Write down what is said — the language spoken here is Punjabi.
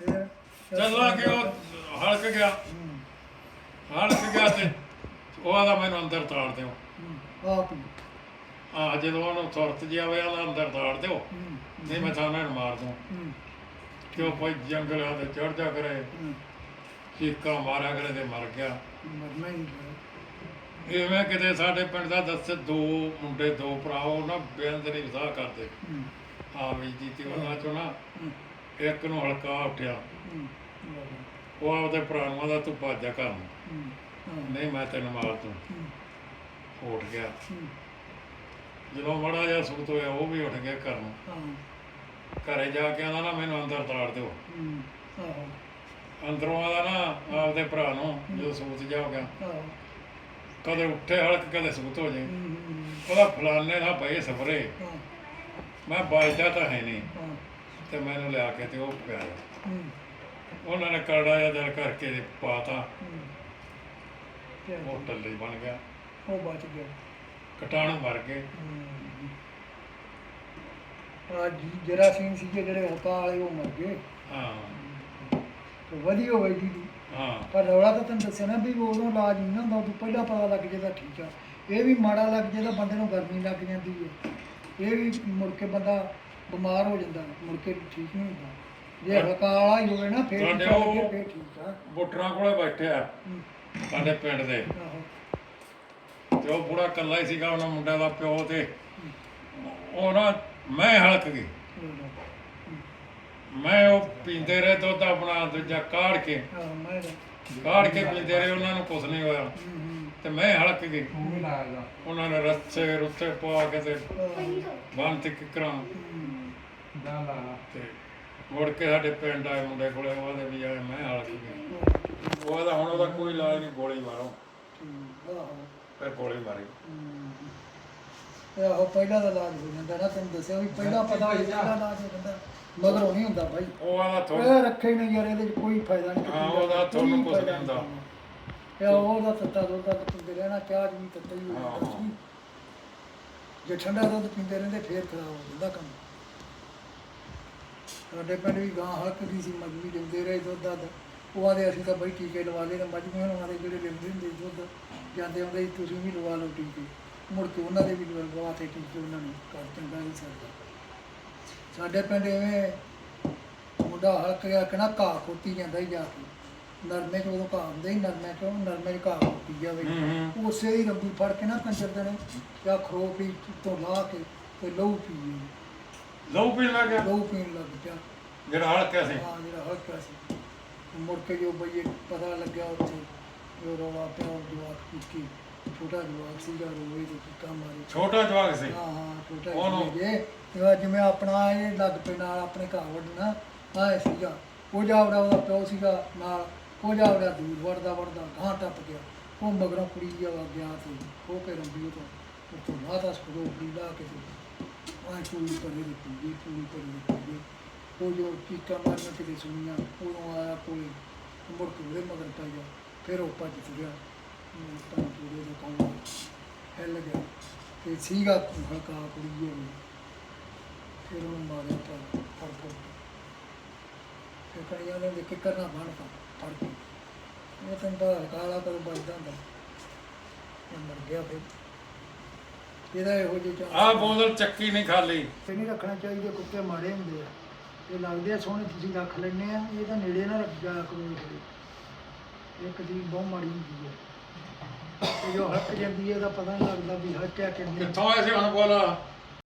ਫਿਰ ਚੱਲਾ ਕਿ ਉਹ ਹਲਕ ਗਿਆ। ਹੂੰ, ਹਲਕ ਗਿਆ ਤੇ ਉਹ ਆਦਾ ਮੈਨੂੰ ਅੰਦਰ ਤਾੜ ਦਿਓ। ਹੂੰ, ਆਪ ਹੀ। ਆ ਜਦੋਂ ਉਹਨੂੰ ਤੁਰਤ ਜਿਆ ਹੋਇਆ ਉਹਦਾ ਅੰਦਰ ਤਾੜ ਦਿਓ। ਹੂੰ, ਨਹੀਂ ਮੈਂ ਤਾਂ ਉਹਨਾਂ ਨੂੰ ਮਾਰ ਦੂੰ। ਹੂੰ, ਕਿਉਂ ਕੋਈ ਜੰਗਲਾਂ ਤੇ ਚੜ ਜਾ ਕਰੇ। ਹੂੰ, ਚੀਕਾਂ ਮਾਰਿਆ ਕਰੇ ਤੇ ਮਰ ਗਿਆ। ਮਰਨਾ ਹੀ ਹੈ। ਇਵੇਂ ਕਿਤੇ ਸਾਡੇ ਪਿੰਡ ਦਾ ਦੱਸੇ ਦੋ ਮੁੰਡੇ ਦੋ ਭਰਾ ਉਹ ਨਾ ਨਹੀਂ ਵਿਸਾਹ ਕਰਦੇ। ਹੂੰ, ਆ ਵੀ ਜੀ ਤੇ ਉਹਨਾਂ ਚੋਂ ਨਾ। ਹੂੰ, ਇੱਕ ਨੂੰ ਹਲਕਾ ਉੱਠਿਆ। ਉਹ ਆਪਦੇ ਭਰਾ ਨੂੰ ਆਦਾ ਤੂੰ ਭੱਜ ਜਾ ਹਾਂ, ਨਹੀਂ ਮੈਂ ਤੈਨੂੰ ਮਾਰ ਦੂੰ। ਹੂੰ, ਉੱਠ ਗਿਆ। ਜਦੋਂ ਮੜਾ ਜਿਹਾ ਸੂਤ ਹੋਇਆ ਉਹ ਵੀ ਉੱਠ ਗਿਆ ਘਰ ਨੂੰ। ਘਰੇ ਜਾ ਕੇ ਆਂਦਾ ਨਾ ਮੈਨੂੰ ਅੰਦਰ ਤਾੜ ਦਿਓ। ਅੰਦਰੋਂ ਆਦਾ ਨਾ ਆਪਦੇ ਭਰਾ ਨੂੰ ਜਦੋਂ ਸੂਤ ਜਾ ਹੋ ਗਿਆ। ਕਦੇ ਉੱਠੇ ਹਲਕ ਕਦੇ ਸੂਤ ਹੋ ਜਾਏ ਉਹਦਾ ਫਲਾਨੇ ਦਾ ਪਏ ਸਫਰੇ ਮੈਂ ਬਾਜਦਾ ਤਾਂ ਹੈ ਨਹੀਂ। ਤੇ ਮੈਨੂੰ ਲਿਆ ਕੇ ਤੇ ਉਹ ਪਿਆਇਆ ਹੂੰ, ਉਹਨਾਂ ਨੇ ਕਰੜਾ ਜਿਹਾ ਦਿਲ ਕਰਕੇ ਤੇ ਪਾਤਾ। ਹੂੰ। ਤੇ ਉਹ ਟੱਲੀ ਬਣ ਗਿਆ। ਉਹ ਬਚ ਗਿਆ। ਕਟਾਣੂ ਮਰ ਗਏ। ਆ ਜਰਾ ਸਿੰਘ ਸੀ ਜਿਹੜੇ ਹਕਾ ਵਾਲੇ ਉਹ ਮਰ ਗਏ। ਹਾਂ। ਤੇ ਵਧੀਆ ਹੋਈ ਜੀ। ਹਾਂ। ਪਰ ਰੌਲਾ ਤਾਂ ਤੈਨੂੰ ਦੱਸਿਆ ਨਾ ਵੀ ਉਦੋਂ ਇਲਾਜ ਨਹੀਂ ਨਾ ਹੁੰਦਾ ਉਦੋਂ ਪਹਿਲਾਂ ਪਤਾ ਲੱਗ ਜੇ ਤਾਂ ਠੀਕ ਆ। ਇਹ ਵੀ ਮਾੜਾ ਲੱਗ ਜੇ ਤਾਂ ਬੰਦੇ ਨੂੰ ਗਰਮੀ ਲੱਗ ਜਾਂਦੀ ਹੈ ਇਹ ਵੀ ਮੁੜ ਕੇ ਬੰਦਾ ਬਿਮਾਰ ਹੋ ਜਾਂਦਾ ਮੁੜ ਕੇ ਠੀਕ ਨਹੀਂ ਹੁੰਦਾ। ਜੇ ਹਲਕਾ ਵਾਲਾ ਹੀ ਹੋਵੇ ਨਾ ਫਿਰ ਤੁਹਾਡੇ ਠੀਕ ਆ, ਉਹ- ਫਿਰ ਠੀਕ ਆ। ਬੁੱਟਰਾਂ ਕੋਲੇ ਬੈਠੇ ਆ ਹੂੰ, ਸਾਡੇ ਪਿੰਡ ਦੇ। ਆਹੋ। ਤੇ ਉਹ ਬੁੜਾ ਇਕੱਲਾ ਹੀ ਸੀਗਾ ਉਹਨਾਂ ਮੁੰਡਿਆਂ ਦਾ ਪਿਓ ਤੇ। ਉਹ ਨਾ ਮੈਂ ਹਲਕ ਗਈ। ਹੂੰ, ਮੈਂ ਉਹ ਪੀਂਦੇ ਰਹੇ ਦੁੱਧ ਆਪਣਾ ਦੂਜਾ ਕਾੜ ਕੇ। ਆਹੋ ਮੈਂ ਕਾੜ ਕੇ ਪੀਂਦੇ ਰਹੇ ਉਹਨਾਂ ਨੂੰ ਕੁਝ ਨਹੀਂ ਹੋਇਆ। ਹੂੰ, ਹੂੰ, ਤੇ ਮੈਂ ਹਲਕ ਗਈ। ਤੂੰ ਵੀ ਲਾਇਆ ਉਹਨਾਂ ਨੇ ਰੱਸੇ ਰੁੱਸੇ ਪਵਾ ਕੇ ਤੇ ਬੰਨ ਤੇ ਕਿਕਰਾਂ। ਹੂੰ, ਜਾ ਲਾ ਤੇ ਮੁੜ ਕੇ ਸਾਡੇ ਪਿੰਡ ਆਏ ਮੁੰਡੇ ਕੋਲੇ ਉਹਦੇ ਵੀ ਆਏ ਮੈਂ ਹਲਕ ਗਈ ਉਹਦਾ ਹੁਣ ਉਹਦਾ ਕੋਈ ਇਲਾਜ ਨਹੀਂ ਗੋਲੀ ਮਾਰੋ। ਫਿਰ ਗੋਲੀ ਮਾਰੀ। ਇਹ ਆਹੋ ਪਹਿਲਾਂ ਦਾ ਇਲਾਜ ਹੋ ਜਾਂਦਾ ਨਾ ਤੈਨੂੰ ਦੱਸਿਆ ਵੀ ਪਹਿਲਾਂ ਪਤਾ ਹੋਵੇ ਪਹਿਲਾਂ। ਇਲਾਜ ਹੋ ਜਾਂਦਾ ਮਗਰੋਂ ਨਹੀਂ ਹੁੰਦਾ ਬਾਈ। ਉਹ ਆਦਾ ਥੋੜਾ ਇਹ ਰੱਖੇ ਨਹੀਂ ਯਾਰ ਇਹਦੇ 'ਚ ਕੋਈ ਫਾਇਦਾ ਨਹੀਂ। ਹਾਂ, ਉਹਦਾ ਤੁਹਾਨੂੰ ਕੁਛ ਨਹੀਂ। ਹੁੰਦਾ। ਇਹ ਉਹਦਾ ਤੱਤਾ ਦੁੱਧ ਦਾ ਪੀਂਦੇ ਰਹਿਣਾ ਚਾਹ ਵੀ ਤੱਤਾ ਹੀ ਹੋ। ਜਾਂਦਾ ਹਾਂ। ਸੀ ਜੇ ਠੰਡਾ ਦੁੱਧ ਪੀਂਦੇ ਰਹਿੰਦੇ ਫੇਰ ਖਰਾਬ ਹੋ ਜਾਂਦਾ ਕੰਮ। ਸਾਡੇ ਪਿੰਡ ਵੀ ਗਾਂ ਹਲਕਦੀ ਸੀ ਮਜਬੀ ਦਿੰਦੇ ਰਹੇ ਦੁੱਧ ਦਾ ਉਹ ਆਦੇ ਅਸੀਂ ਤਾਂ ਬਈ ਟੀਕੇ ਲਵਾ ਲਏ ਨੇ ਮਜਬੀਆਂ ਨੂੰ ਆਦੇ ਜਿਹੜੇ ਲੈਂਦੇ ਹੁੰਦੇ ਸੀ ਦੁੱਧ ਜਾਂਦੇ ਹੁੰਦੇ ਸੀ ਤੁਸੀਂ ਵੀ ਲਵਾ ਲਓ ਟੀਕੇ। ਮੁੜ ਕੇ ਉਹਨਾਂ ਦੇ ਵੀ ਲਵਾ ਤੇ ਟੀਕੇ ਉਹਨਾਂ ਨੂੰ ਕਰ ਚੰਗਾ ਨਹੀਂ ਸਕਦਾ ਸਾਡੇ ਪਿੰਡ ਐਵੇਂ ਮੁੰਡਾ ਹਲਕ ਗਿਆ ਕਿ ਨਾ ਘਾਹ ਖੋਤੀ ਜਾਂਦਾ ਹੀ ਜਾ ਕੇ। ਨਰਮੇ ਚ ਉਦੋਂ ਘਾਹ ਹੁੰਦਾ ਹੀ ਨਰਮੇ ਚ ਨਰਮੇ ਚ ਘਾਹ ਖੋਤੀ ਜਾਵੇ। ਉਸੇ ਹੀ ਰੱਬੀ ਫੜ ਕੇ ਨਾ ਕੰਜਰ ਦੇ ਨੇ ਜਾਂ ਖਰੋਪੀ ਤੋਂ ਲਾ ਕੇ ਤੇ ਲਹੂ ਪੀਏ ਲਹੂ ਪੀਣ ਲੱਗ ਗਿਆ। ਲਹੂ ਪੀਣ ਲੱਗ ਪਿਆ ਜਿਹੜਾ ਹਲਕਾ ਸੀ। ਹਾਂ ਜਿਹੜਾ ਹਲਕਾ ਸੀ। ਮੁੜ ਕੇ ਜੋ ਬਈ ਇਹ ਪਤਾ ਲੱਗਿਆ ਉੱਥੇ ਜੋ ਰੋਲਾ ਪਿਆ ਉਹ ਜਵਾਕ ਕੀ ਛੋਟਾ ਜਵਾਕ ਸੀਗਾ ਰੋਵੇ ਤੇ ਕਿੱਕਾ ਮਾਰੀ। ਛੋਟਾ ਜਵਾਕ ਸੀ। ਹਾਂ ਹਾਂ ਛੋਟਾ ਉਹਨੂੰ- ਜੇ ਤੇ ਜਿਵੇਂ ਆਪਣਾ ਇਹ ਲੱਗ ਪਏ ਨਾਲ ਆਪਣੇ ਘਰ ਵੱਢਣਾ ਆਏ ਸੀਗਾ। ਉਹ ਜਾਵੜਾ ਉਹਦਾ ਪਿਓ ਸੀਗਾ ਨਾਲ। ਉਹ ਜਾਵੜਾ ਦੂਰ ਵੜਦਾ ਵੜਦਾ ਗਾਂ ਟੱਪ ਗਿਆ। ਉਹ ਮਗਰੋਂ ਕੁੜੀ ਜਿਹਾ ਗਿਆ ਸੀ ਉਹ ਕੇ ਰੰਬੀ ਤੋਂ ਉੱਥੋਂ ਲਾਤਾ ਸਕਰੋ ਕੁੜੀ ਲਾ ਕੇ ਆਹ ਚੂੜੀ ਪਰੇ ਦਿੱਤੀ ਜੀ ਚੂੜੀ ਪਰੇ ਦਿੱਤੀ ਜੀ ਉਹ ਜੋ ਚੀਕਾਂ ਮਾਰੀਆਂ ਕਿਤੇ ਸੁਣੀਆਂ, ਉਦੋਂ ਆਇਆ ਕੋਈ ਮੁੜ ਕੇ ਉਹਦੇ ਮਗਰ ਪੈ ਗਿਆ, ਫਿਰ ਉਹ ਭੱਜ ਗਿਆ ਤਾਂ ਪੂਰੇ ਦੇ ਕੰਮ ਹਿੱਲ ਗਿਆ। ਤੇ ਸੀਗਾ ਹਲਕਾ ਕੁੜੀ ਜਿਹੀ ਵੀ ਫਿਰ ਉਹਨੂੰ ਮਾਰਿਆ ਪਰ ਫੜ ਫੜ ਕੇ। ਤੇ ਕਈਆਂ ਨੇ ਲਿਖ ਕਰਨਾ ਬਣਤਾ ਫੜ ਕੇ। ਇਹ ਤਾਂ ਤਾਂ ਹਲਕਾ ਵਾਲਾ ਕਦੋਂ ਬਚਦਾ ਹੁੰਦਾ। ਇਹ ਮਰ ਗਿਆ ਫਿਰ। ਇਹਦਾ ਇਹੋ ਜਿਹੇ ਚਾਂਸ ਆਹ ਬੋਤਲ ਚੱਕੀ ਨਹੀਂ ਖਾਲੀ। ਤੇ ਨਹੀਂ ਰੱਖਣਾ ਚਾਹੀਦਾ ਕੁੱਤੇ ਮਾੜੇ ਹੁੰਦੇ ਆ। ਇਹ ਲੱਗਦੇ ਆ ਸੋਹਣੇ ਤੁਸੀਂ ਰੱਖ ਲੈਣੇ ਆ। ਇਹ ਤਾਂ ਨੇੜੇ ਨਾ ਰੱਖ ਜਾਇਆ ਕਰੋ ਇਹ ਇੱਕ ਚੀਜ਼ ਬਹੁਤ ਮਾੜੀ ਹੁੰਦੀ ਹੈ ਤੇ ਜੋ ਹੱਕ ਜਾਂਦੀ ਹੈ ਇਹਦਾ ਪਤਾ ਨਹੀਂ ਲੱਗਦਾ ਵੀ ਹੱਕਿਆ ਕਿੰਨੇ ਕਿੱਥੋਂ ਆਏ ਸੀ ਹੁਣ ਬੋਲ